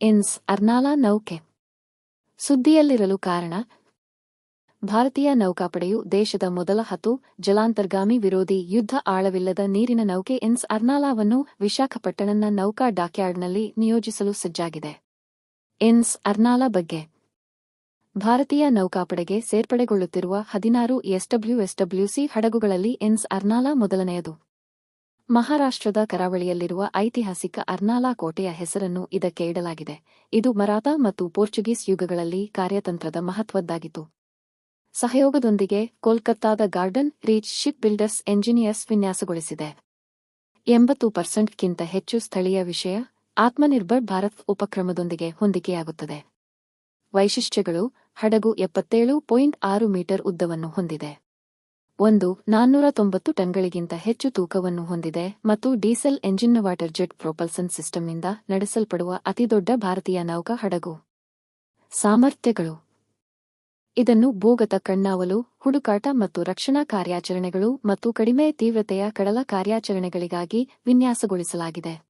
ಇನ್ಸ್ ಅರ್ನಾಲಾ ನೌಕೆ. ಸುದ್ದಿಯಲ್ಲಿರಲು ಕಾರಣ, ಭಾರತೀಯ ನೌಕಾಪಡೆಯು ದೇಶದ ಮೊದಲ ಹತ್ತು ಜಲಾಂತರ್ಗಾಮಿ ವಿರೋಧಿ ಯುದ್ಧ ಆಳವಿಲ್ಲದ ನೀರಿನ ನೌಕೆ ಇನ್ಸ್ ಅರ್ನಾಲಾವನ್ನು ವಿಶಾಖಪಟ್ಟಣನ ನೌಕಾ ಡಾಕ್ಯಾರ್ಡ್ನಲ್ಲಿ ನಿಯೋಜಿಸಲು ಸಜ್ಜಾಗಿದೆ. ಇನ್ಸ್ ಅರ್ನಾಲಾ ಬಗ್ಗೆ, ಭಾರತೀಯ ನೌಕಾಪಡೆಗೆ ಸೇರ್ಪಡೆಗೊಳ್ಳುತ್ತಿರುವ ಹದಿನಾರು ಎಸ್ಡಬ್ಲ್ಯೂಎಸ್ಡಬ್ಲ್ಯೂಸಿ ಹಡಗುಗಳಲ್ಲಿ ಇನ್ಸ್ ಅರ್ನಾಲಾ ಮೊದಲನೆಯದು. ಮಹಾರಾಷ್ಟ್ರದ ಕರಾವಳಿಯಲ್ಲಿರುವ ಐತಿಹಾಸಿಕ ಅರ್ನಾಲಾ ಕೋಟೆಯ ಹೆಸರನ್ನು ಇದಕ್ಕೆ ಇಡಲಾಗಿದೆ. ಇದು ಮರಾಠ ಮತ್ತು ಪೋರ್ಚುಗೀಸ್ ಯುಗಗಳಲ್ಲಿ ಕಾರ್ಯತಂತ್ರದ ಮಹತ್ವದ್ದಾಗಿತ್ತು. ಸಹಯೋಗದೊಂದಿಗೆ ಕೋಲ್ಕತ್ತಾದ Garden Reach Ship Builders Engineers ವಿನ್ಯಾಸಗೊಳಿಸಿದೆ. ಎಂಬತ್ತು ಪರ್ಸೆಂಟ್ಗಿಂತ ಹೆಚ್ಚು ಸ್ಥಳೀಯ ವಿಷಯ ಆತ್ಮನಿರ್ಭರ್ ಭಾರತ್ ಉಪಕ್ರಮದೊಂದಿಗೆ ಹೊಂದಿಕೆಯಾಗುತ್ತದೆ. ವೈಶಿಷ್ಟ್ಯಗಳು ಹಡಗು ಎಪ್ಪತ್ತೇಳು ಪಾಯಿಂಟ್ ಆರು ಮೀಟರ್ ಉದ್ದವನ್ನು ಹೊಂದಿದೆ. ಒಂದು ನಾನ್ನೂರ ತೊಂಬತ್ತು ಟನ್ಗಳಿಗಿಂತ ಹೆಚ್ಚು ತೂಕವನ್ನು ಹೊಂದಿದೆ ಮತ್ತು diesel engine water jet propulsion ಸಿಸ್ಟಮ್ನಿಂದ ನಡೆಸಲ್ಪಡುವ ಅತಿದೊಡ್ಡ ಭಾರತೀಯ ನೌಕಾ ಹಡಗು. ಸಾಮರ್ಥ್ಯಗಳು. ಇದನ್ನು ಭೂಗತ ಕಣ್ಣಾವಲು, ಹುಡುಕಾಟ ಮತ್ತು ರಕ್ಷಣಾ ಕಾರ್ಯಾಚರಣೆಗಳು ಮತ್ತು ಕಡಿಮೆ ತೀವ್ರತೆಯ ಕಡಲ ಕಾರ್ಯಾಚರಣೆಗಳಿಗಾಗಿ ವಿನ್ಯಾಸಗೊಳಿಸಲಾಗಿದೆ.